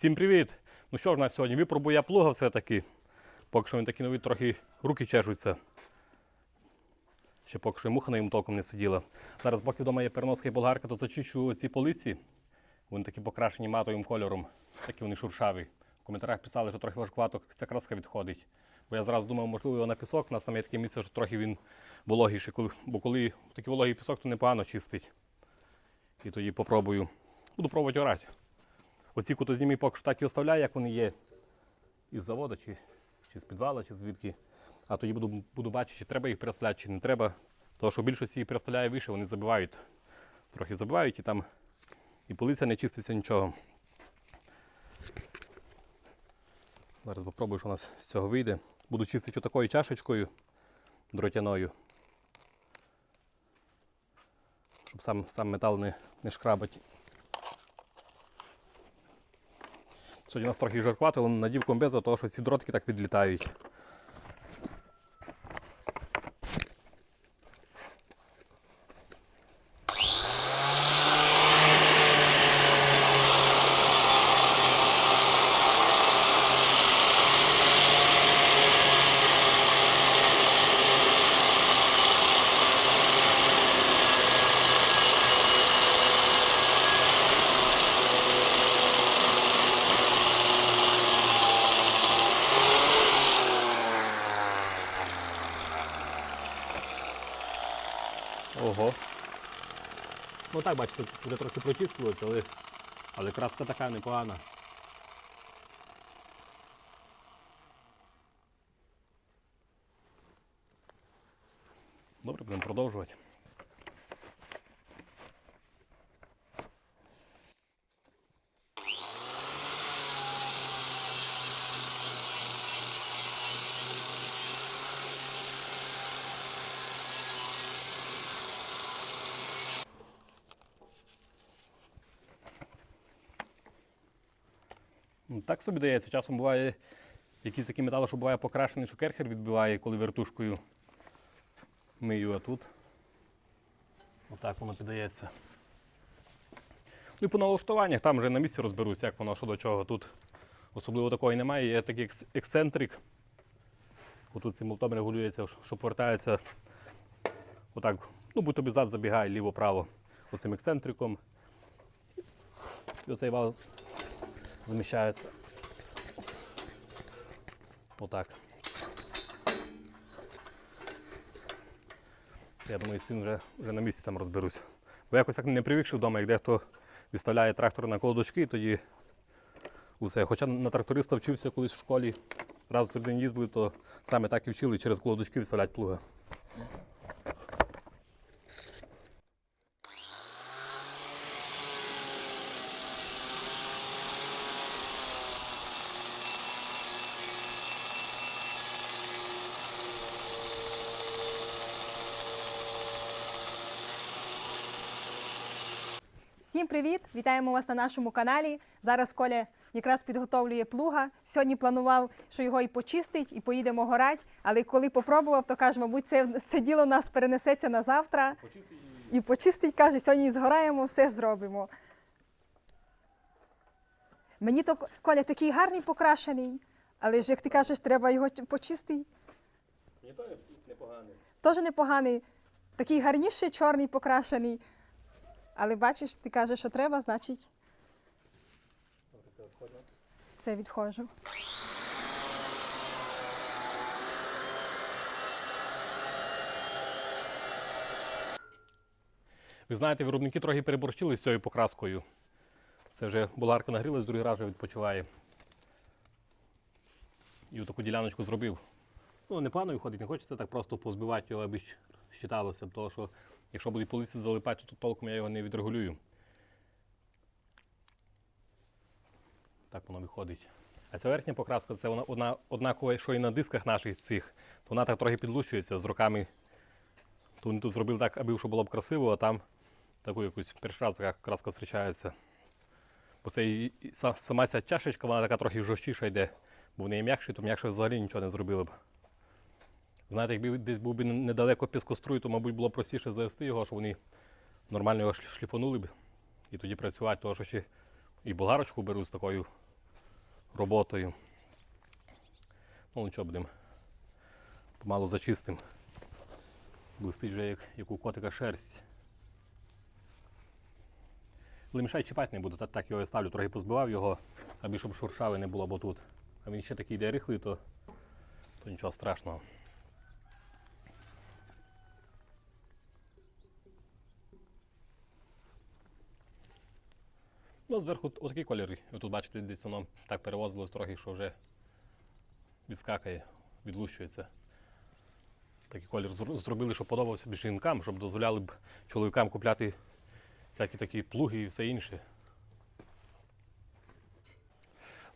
Всім привіт! Ну що ж у нас сьогодні? Випробую я плуга все-таки. Поки що він такий новий, трохи руки чешуться. Ще поки що муха на йому толком не сиділа. Зараз, поки вдома є переноска і болгарка, то зачищу ці полиці. Вони такі покрашені матовим кольором, такі вони шуршаві. В коментарях писали, що трохи важкувато ця краска відходить. Бо я зразу думав, можливо, його на пісок. У нас там є таке місце, що трохи він вологіший. Бо коли такий вологий пісок, то непогано чистить. І тоді попробую. Буду пробувати орати. Оці кутознімі поки що так і оставляю, як вони є із заводу, чи, чи з підвала, чи звідки. А тоді буду, буду бачити, чи треба їх переставляти, чи не треба. Тому що більшість їх переставляє вище, вони забивають. Трохи забивають і там і полиця не чиститься нічого. Зараз попробую, що у нас з цього вийде. Буду чистити отакою чашечкою дротяною. Щоб сам, сам метал не, не шкрабать. Сьогодні у нас трохи жаркувато, але надів комбеза, того, що ці дротики так відлітають. Ого. Ну так, бачите, вже трохи прочистилося, але, але краска така непогана. Добре, будемо продовжувати. Так собі дається. Часом буває якісь такі метали, що буває покрашений, що керхер відбиває, коли вертушкою мию, а тут отак воно піддається. Ну і по налаштуваннях там вже на місці розберусь, як воно що до чого. Тут особливо такої немає. Є такий ексцентрик. Отут цим молотом регулюється, що повертається отак, ну будь тобі зад забігає ліво-право оцим ексцентриком. І оцей вал зміщається. Отак. Я думаю, з цим вже, вже на місці там розберусь. Бо якось так не привикши вдома, як дехто відставляє трактор на колодочки, тоді усе. Хоча на тракториста вчився колись в школі, раз в тиждень їздили, то саме так і вчили через колодочки відставляти плуга. Всім привіт! Вітаємо вас на нашому каналі. Зараз Коля якраз підготовлює плуга. Сьогодні планував, що його і почистить, і поїдемо горати. Але коли попробував, то каже, мабуть, це, це діло у нас перенесеться на завтра. І почистить, каже, сьогодні згораємо, все зробимо. Мені то Коля такий гарний покрашений, але ж як ти кажеш, треба його почистити. Ні, то непоганий. Теж непоганий, такий гарніший чорний покрашений. Але бачиш, ти кажеш, що треба, значить, все відходжу. Ви знаєте, виробники трохи переборщили з цією покраскою. Це вже болгарка нагрілась, другий раз вже відпочиває. І таку діляночку зробив. Ну, не планово ходить, не хочеться так просто позбивати його, аби щиталося. Тому що якщо будуть полиці залипати, то толком я його не відрегулюю. Так воно виходить. А ця верхня покраска це вона одна, однакова, що і на дисках наших цих, то вона так трохи підлущується з роками. То вони тут зробили так, аби щоб було б красиво, а там таку якусь перший раз така краска зустрічається. Бо це і, і сама ця чашечка, вона така трохи жорсткіша йде. Бо в неї м'якші, то м'якше взагалі нічого не зробили б. Знаєте, якби десь був би недалеко піскоструй, то, мабуть, було простіше завести його, щоб вони нормально його шлі- шліфанули б і тоді працювати, тому що ще і болгарочку беру з такою роботою. Ну нічого будемо. Помалу зачистим. Блистить вже як, як у котика шерсть. Лемішай чіпати не буду, так, так його і ставлю, трохи позбивав його, аби щоб шуршави не було, бо тут. А він ще такий йде рихлий, то, то нічого страшного. Ну, зверху отакий колір. Ви тут бачите, десь воно так перевозилось трохи, що вже відскакає, відлущується. Такий колір зробили, щоб подобався б жінкам, щоб дозволяли б чоловікам купляти всякі такі плуги і все інше.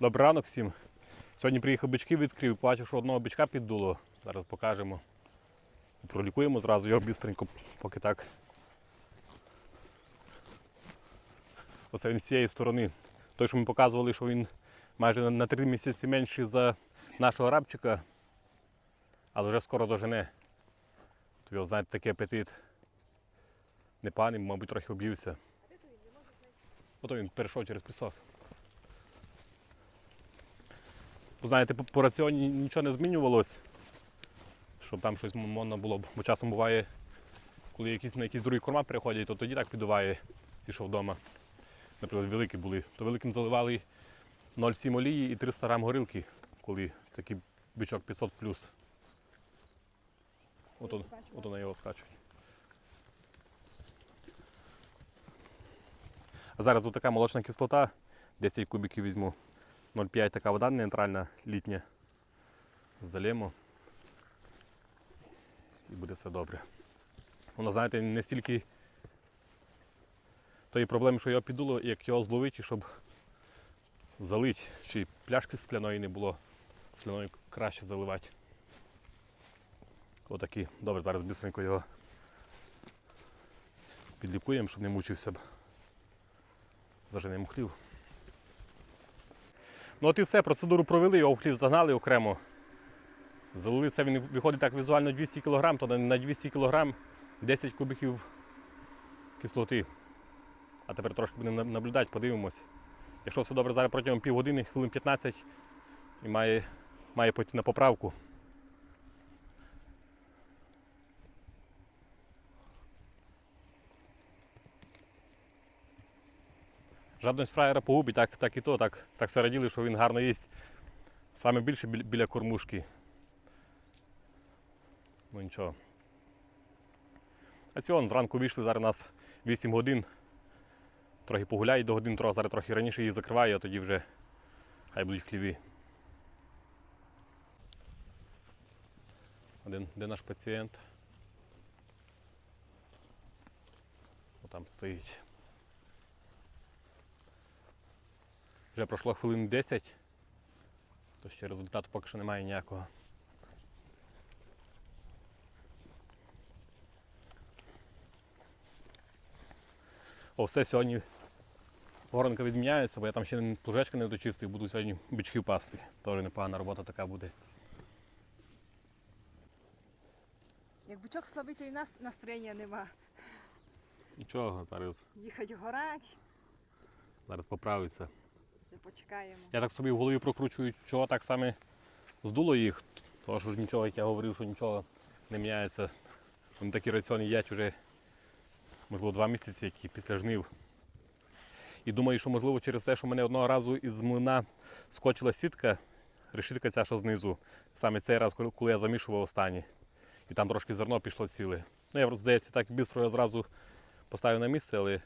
Добрий ранок всім. Сьогодні приїхав бички відкрив, бачив, що одного бичка піддуло. Зараз покажемо. Пролікуємо зразу його бістренько, поки так. Оце він з цієї сторони. Той, що ми показували, що він майже на- три місяці менший за нашого рабчика, але вже скоро дожене. То його, знаєте, такий апетит. Непаний, мабуть, трохи об'ївся. Ото він перейшов через пісок. Знаєте, по, раціоні нічого не змінювалось, щоб там щось можна було. Бо часом буває, коли якісь на якісь другі корма приходять, то тоді так підуває ці, що вдома. Наприклад, великі були. То великим заливали 0,7 олії і 300 грам горілки, коли такий бичок 500 плюс. Ото, ото на його скачуть. А зараз отака молочна кислота, 10 кубиків візьму. 0,5 така вода нейтральна, літня. Залємо. І буде все добре. Воно, знаєте, не стільки тої проблеми, що його піддуло, як його зловити, щоб залити, чи пляшки скляної не було. Скляною краще заливати. Отакі. Добре, зараз бістренько його підлікуємо, щоб не мучився б. Заженемо хлів. Ну от і все, процедуру провели, його в хлів загнали окремо. Залили це, він виходить так візуально 200 кг, то на 200 кг 10 кубиків кислоти. А тепер трошки будемо наблюдати, подивимось. Якщо все добре, зараз протягом півгодини, хвилин 15 і має, має пойти на поправку. Жадність фраєра погубить, так, так і то, так, так все раділи, що він гарно їсть. Саме більше біля, кормушки. Ну нічого. А ці он зранку вийшли, зараз у нас 8 годин. Трохи погуляють до годин, трохи, зараз трохи раніше її закриваю, а тоді вже хай будуть хліві. Один, де наш пацієнт? О, там стоїть. Вже пройшло хвилин 10, то ще результату поки що немає ніякого. О, все сьогодні горонка відміняється, бо я там ще плужечка не дочистив, буду сьогодні бички пасти. Теж непогана робота така буде. Як бичок слабий, то і в нас настроєння нема. Нічого, зараз, Їхати горать, зараз поправиться. почекаємо. Я так собі в голові прокручую, чого так саме здуло їх. Тому що ж нічого, як я говорив, що нічого не міняється. Вони такі раціони їдять вже, можливо, два місяці, які після жнив. І думаю, що можливо через те, що мене одного разу із млина скочила сітка, решітка ця, що знизу, саме цей раз, коли- я замішував останні. І там трошки зерно пішло ціле. Ну, я здається, так бістро я зразу поставив на місце, але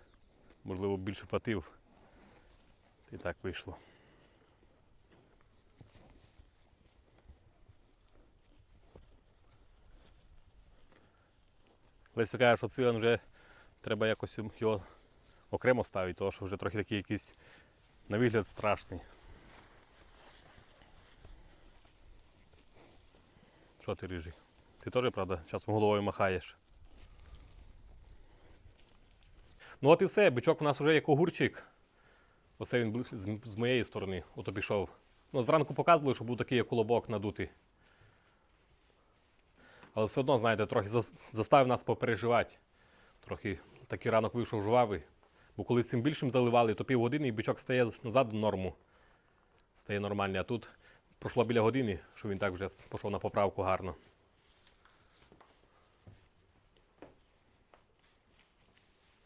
можливо більше платив. І так вийшло. Леся каже, що циган вже треба якось його окремо ставити, тому що вже трохи такий якийсь на вигляд страшний. Що ти рижий? Ти теж, правда, часом головою махаєш. Ну от і все, бичок у нас вже як огурчик. Оце він з, моєї сторони, ото пішов. Ну, зранку показували, що був такий колобок надутий. Але все одно, знаєте, трохи заставив нас попереживати. Трохи такий ранок вийшов жвавий. Бо коли цим більшим заливали, то півгодини і бичок стає назад в норму. стає нормальний. А тут пройшло біля години, що він так вже пішов на поправку гарно.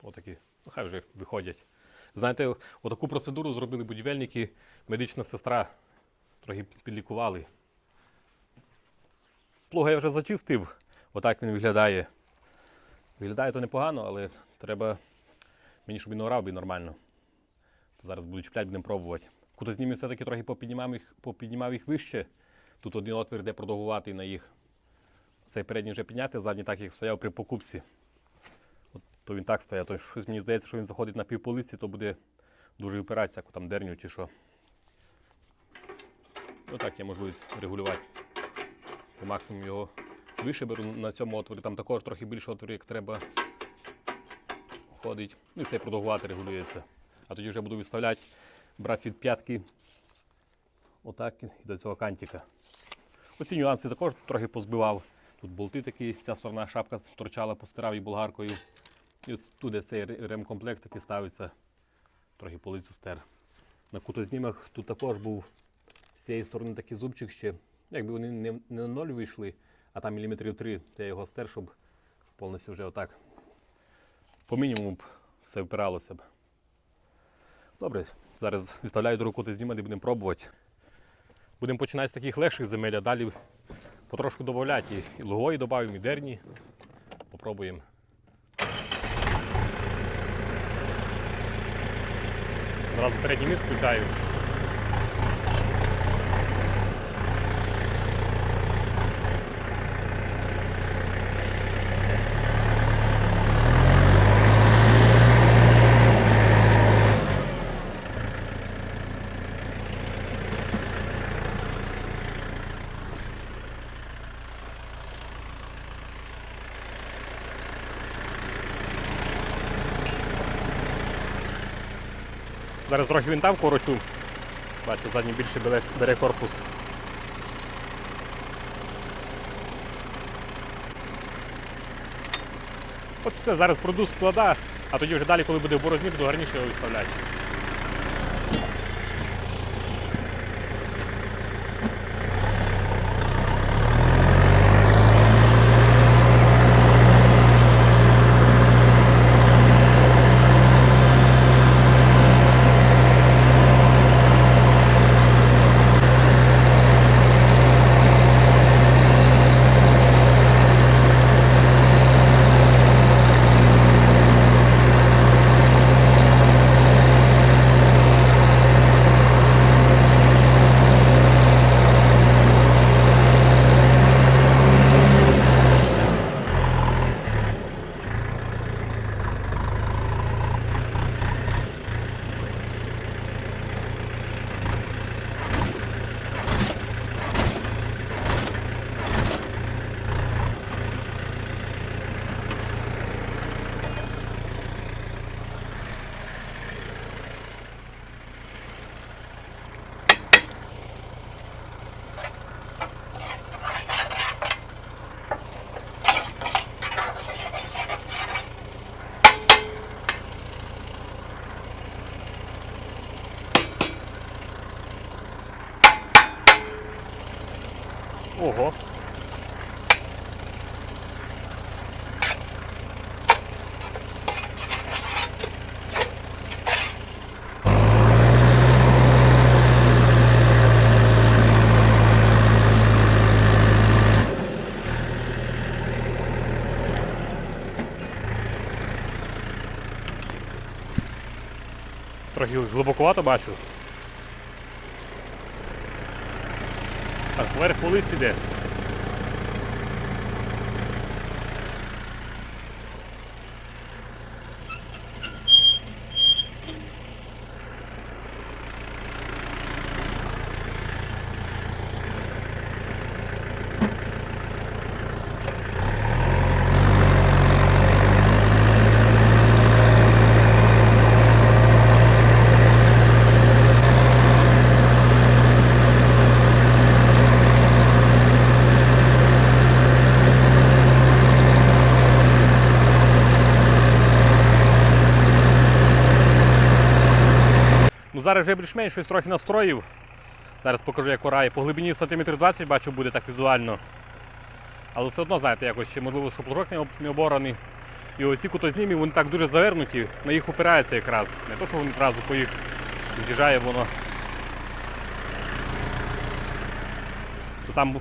Отакі, ну хай вже виходять. Знаєте, отаку процедуру зробили будівельники, медична сестра трохи підлікували. Плуга я вже зачистив, отак він виглядає. Виглядає то непогано, але треба мені, щоб він орав би нормально. То зараз буду чіпляти, будемо пробувати. Кутознімі все-таки трохи попіднімав їх, попіднімав їх вище. Тут один отвір, де продовгувати на їх. Цей передній вже підняти, задній так як стояв при покупці. От, то він так стояв. То щось мені здається, що він заходить на півполиці, то буде дуже випиратися, як там дерню чи що. Отак є можливість регулювати. По максимуму його вище беру на цьому отворі, там також трохи більше отвір, як треба. Ходить. Ну і цей продовгувати регулюється. А тоді вже буду виставляти, брати від п'ятки. Отак і до цього кантика. Оці нюанси також трохи позбивав. Тут болти такі, ця сторона шапка торчала, постирав і болгаркою. І от тут де цей ре- ремкомплект такий ставиться, трохи полицю стер. На кутознімах тут також був з цієї сторони такий зубчик ще. Якби вони не, не на ноль вийшли, а там міліметрів три, то я його стер, щоб повністю вже отак по мінімуму б все впиралося б. Добре, зараз виставляю до руку знімати і будемо пробувати. Будемо починати з таких легших земель, а далі потрошку додати. І, лугої додаємо, і дерні. Попробуємо. Зразу передній міст включаю. Зараз трохи він там корочу. Бачу, задній більше бере, бере корпус. От все, зараз продуз склада, а тоді вже далі, коли буде в борозні, буду гарніше його виставляти. Трохи глибокувато бачу. Так, поверх полиці йде. Зараз вже більш-менш щось трохи настроїв. Зараз покажу, як орає. По глибині сантиметрів 20 бачу, буде так візуально. Але все одно, знаєте, якось ще можливо, що плужок не об- не обораний. І оці кутознімі, вони так дуже завернуті, на їх опирається якраз. Не то, що вони зразу по їх з'їжджає воно. То там,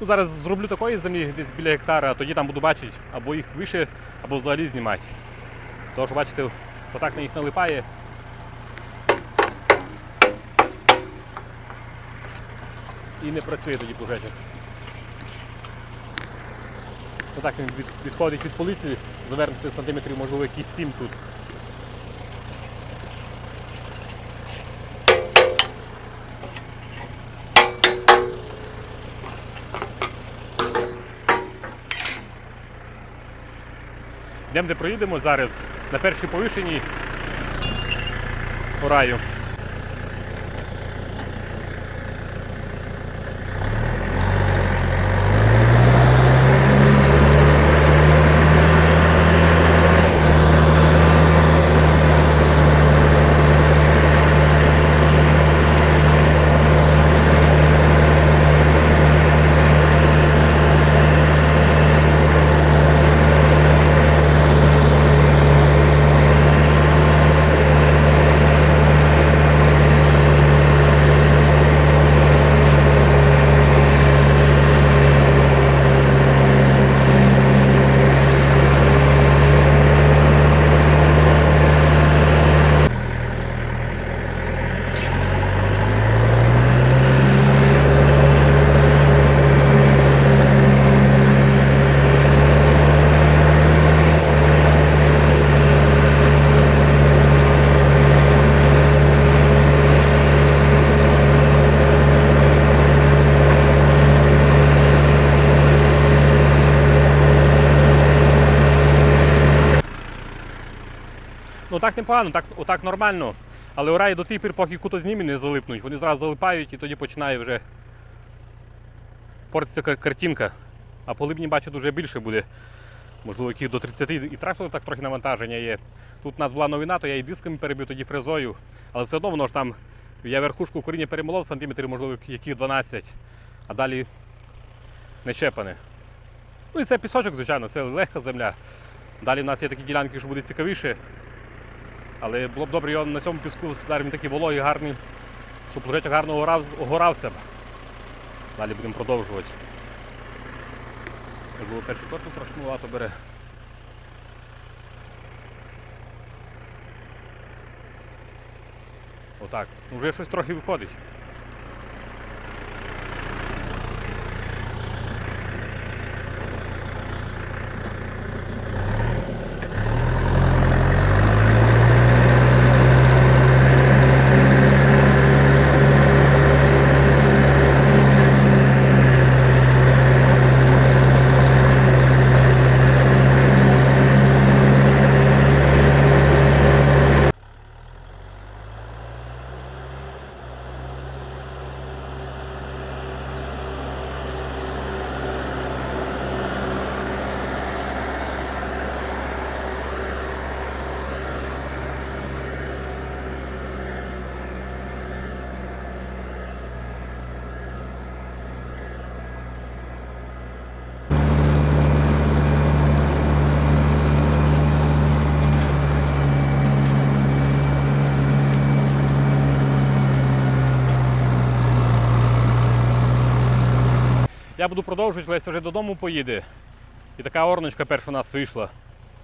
ну, зараз зроблю такої землі десь біля гектара, а тоді там буду бачити або їх вище, або взагалі знімати. Тож, бачите, отак на їх налипає. І не працює тоді плужечок. Отак він відходить від полиці, завернути сантиметрів, можливо, якісь 7 тут. Йдемо, де проїдемо зараз на першій повишенні по раю. Ну так непогано, так, отак нормально. Але у раї до тих пір, поки кутознімі не залипнуть, вони зразу залипають і тоді починає вже портитися картинка. А по либні бачу дуже більше буде. Можливо, яких до 30 і трактор так трохи навантаження є. Тут у нас була новина, то я і дисками перебив тоді фрезою. Але все одно воно ж там. Я верхушку коріння перемолов сантиметрів, можливо, яких 12, а далі не щепане. Ну і це пісочок, звичайно, це легка земля. Далі в нас є такі ділянки, що буде цікавіше. Але було б добре його на цьому піску, зараз він такий вологий, гарний, щоб плужечок гарно огорав, огорався. Далі будемо продовжувати. Було перший корпус малато бере. Отак. Ну, Вже щось трохи виходить. Я буду продовжувати, Леся вже додому поїде. І така орночка перша у нас вийшла.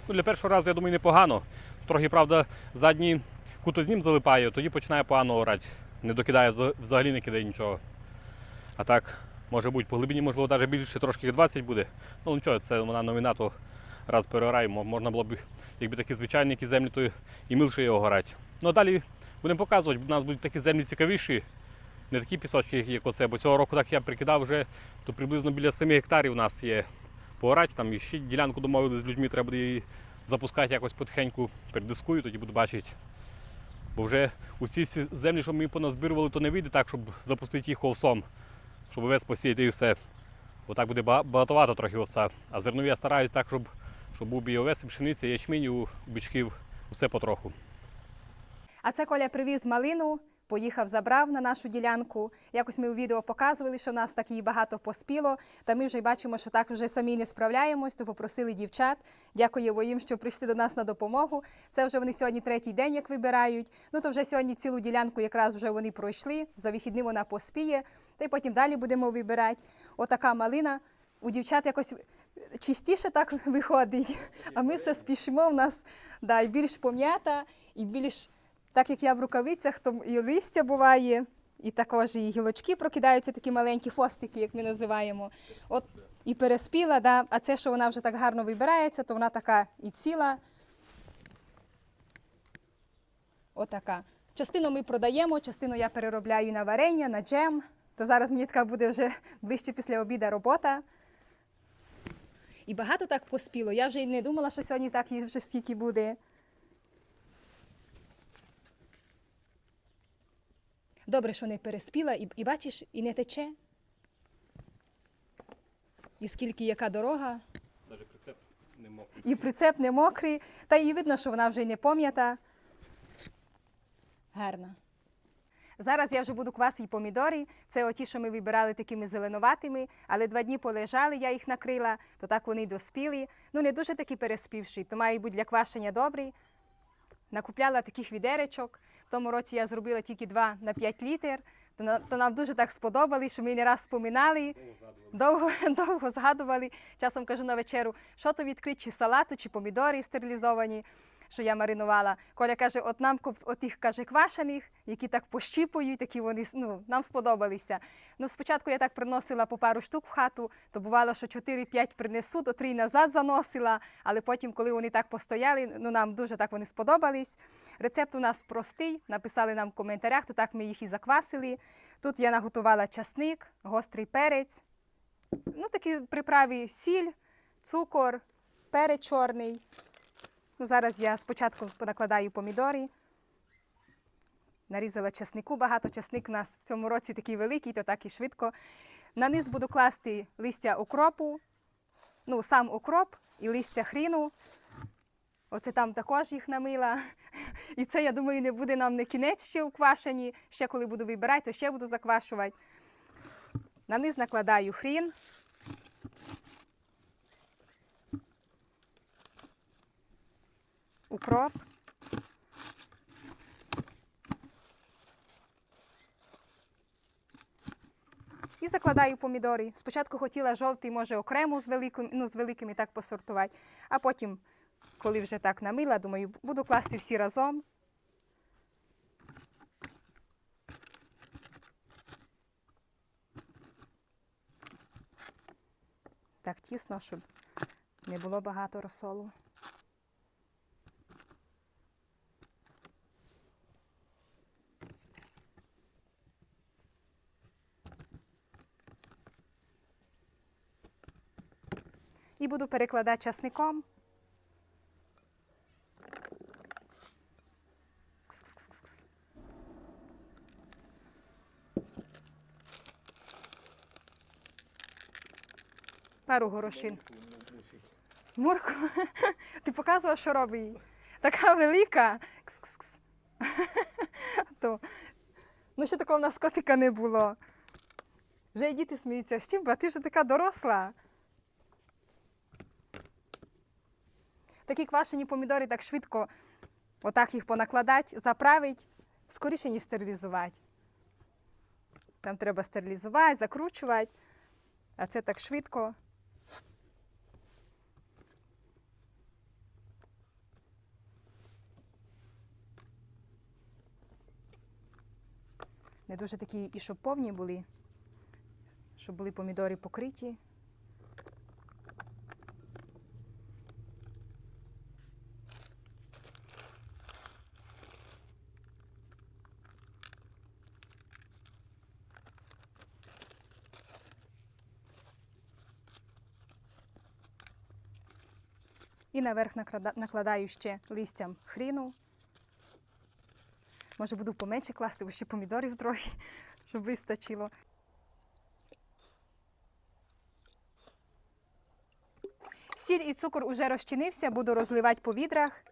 Ну, для першого разу, я думаю, непогано. Трохи, правда, задній кутознім залипає, тоді починає погано орати. Не докидає, взагалі не кидає нічого. А так, може бути, по глибині, можливо, навіть більше трошки 20 буде. Ну нічого, це вона новина, то раз переораємо. Можна було б, якби такі звичайні землі, то і милше його горати. Ну а далі будемо показувати, у нас будуть такі землі цікавіші, не такі пісочки, як оце, бо цього року так я прикидав вже, то приблизно біля 7 гектарів у нас є поорати, там і ще ділянку домовилися з людьми, треба буде її запускати якось потихеньку, передискую, тоді буду бачити. Бо вже усі землі, що ми поназбирували, то не вийде так, щоб запустити їх овсом, щоб весь посіяти і все. Бо так буде багатовато трохи овса. А зернові я стараюсь так, щоб, щоб був і овес, і пшениця, і ячмінь, у бичків, усе потроху. А це Коля привіз малину, поїхав, забрав на нашу ділянку. Якось ми у відео показували, що в нас так її багато поспіло. Та ми вже бачимо, що так вже самі не справляємось, то попросили дівчат. Дякуємо їм, що прийшли до нас на допомогу. Це вже вони сьогодні третій день, як вибирають. Ну то вже сьогодні цілу ділянку якраз вже вони пройшли. За вихідним вона поспіє, та й потім далі будемо вибирати. Отака малина. У дівчат якось чистіше так виходить, а ми все спішимо. У нас да, і більш пом'ята, і більш, так як я в рукавицях, то і листя буває, і також і гілочки прокидаються, такі маленькі фостики, як ми називаємо. От і переспіла, да, а це, що вона вже так гарно вибирається, то вона така і ціла. Отака. Частину ми продаємо, частину я переробляю на варення, на джем. То зараз мені така буде вже ближче після обіду робота. І багато так поспіло. Я вже й не думала, що сьогодні так їх вже стільки буде. Добре, що не переспіла, і, і бачиш, і не тече. І скільки яка дорога, Навіть прицеп не мог. і прицеп не мокрий, та і видно, що вона вже й не пам'ята. Гарна. Зараз я вже буду квасити помідори. Це оті, що ми вибирали такими зеленуватими, але два дні полежали, я їх накрила, то так вони доспіли. Ну, не дуже такі переспівші, то мають бути для квашення добрі. Накупляла таких відеречок. Тому році я зробила тільки два на 5 літр. То, то нам дуже так сподобали, що ми не раз споминали, довго, довго згадували. Часом кажу на вечеру, що то відкрити, чи салату, чи помідори стерилізовані, що я маринувала. Коля каже, от нам отих каже квашених, які так пощіпують, такі вони ну, нам сподобалися. Ну, спочатку я так приносила по пару штук в хату, то бувало, що 4-5 принесу, то 3 назад заносила, але потім, коли вони так постояли, ну нам дуже так вони сподобались. Рецепт у нас простий, написали нам в коментарях, то так ми їх і заквасили. Тут я наготувала часник, гострий перець, ну такі приправи сіль, цукор, перець чорний. Ну, зараз я спочатку понакладаю помідори. Нарізала часнику багато. Часник у нас в цьому році такий великий, то так і швидко. На низ буду класти листя укропу, ну, сам укроп і листя хріну. Оце там також їх намила. І це, я думаю, не буде нам не кінець ще уквашені. Ще коли буду вибирати, то ще буду заквашувати. На низ накладаю хрін. Укроп. І закладаю помідори. Спочатку хотіла жовтий, може, окремо з великим, ну, з великими так посортувати, а потім, коли вже так намила, думаю, буду класти всі разом. Так тісно, щоб не було багато розсолу. І буду перекладати часником. Пару горошин. Мурку. Ти показував, що робить їй? Така велика. Кс-кс-кс. То. Ну, ще такого в нас котика не було. Вже й діти сміються. Стімба, ти вже така доросла. Такі квашені помідори так швидко отак їх понакладати, заправити, скоріше, ніж стерилізувати. Там треба стерилізувати, закручувати, а це так швидко. Не дуже такі і щоб повні були, щоб були помідори покриті. Наверх накладаю ще листям хріну. Може, буду поменше класти, бо ще помідорів трохи, щоб вистачило. Сіль і цукор уже розчинився, буду розливати по відрах.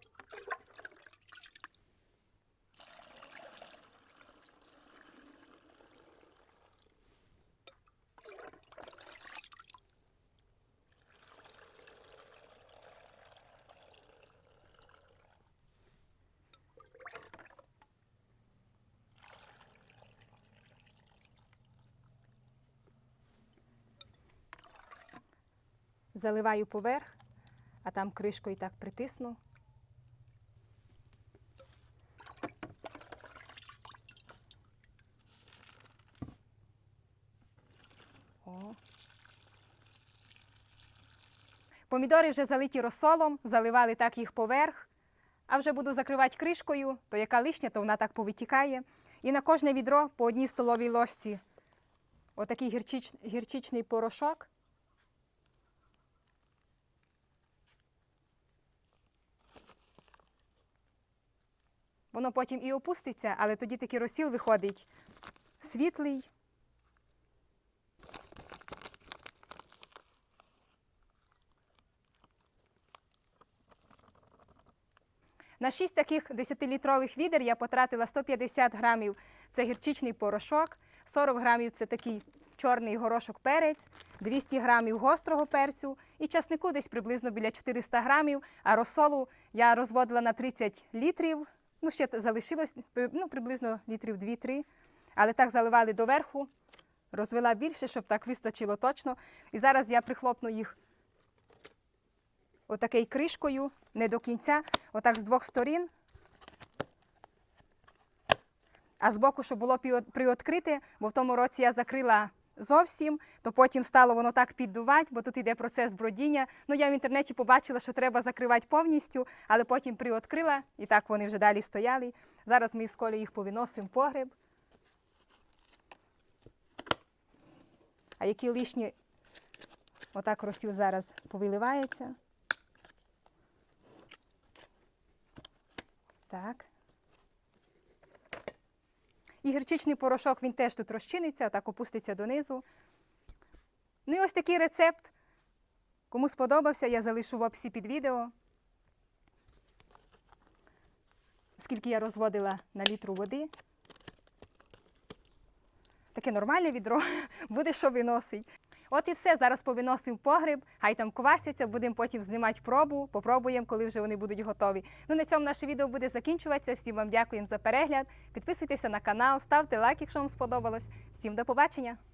Заливаю поверх, а там кришкою так притисну. О. Помідори вже залиті розсолом, заливали так їх поверх. А вже буду закривати кришкою, то яка лишня, то вона так повитікає. І на кожне відро по одній столовій ложці отакий гірчич, гірчичний порошок. Воно потім і опуститься, але тоді такий розсіл виходить світлий. На 6 таких 10-літрових відер я потратила 150 грамів це гірчичний порошок, 40 грамів це такий чорний горошок перець, 200 грамів гострого перцю і часнику десь приблизно біля 400 грамів, а розсолу я розводила на 30 літрів, ну ще залишилось ну, приблизно літрів 2-3, але так заливали доверху, розвела більше, щоб так вистачило точно. І зараз я прихлопну їх отакий кришкою, не до кінця, отак з двох сторін. А збоку, щоб було приоткрите, бо в тому році я закрила зовсім, то потім стало воно так піддувати, бо тут йде процес бродіння. Ну, я в інтернеті побачила, що треба закривати повністю, але потім приоткрила, і так вони вже далі стояли. Зараз ми з Колі їх повиносимо в погреб. А які лишні, отак розсіл зараз повиливається. Так. І гірчичний порошок він теж тут розчиниться, так опуститься донизу. Ну і ось такий рецепт. Кому сподобався, я залишу в описі під відео. Скільки я розводила на літру води. Таке нормальне відро, буде що виносить. От і все. Зараз повиносимо погріб, хай там квасяться, будемо потім знімати пробу, попробуємо, коли вже вони будуть готові. Ну на цьому наше відео буде закінчуватися. Всім вам дякуємо за перегляд. Підписуйтеся на канал, ставте лайк, якщо вам сподобалось. Всім до побачення!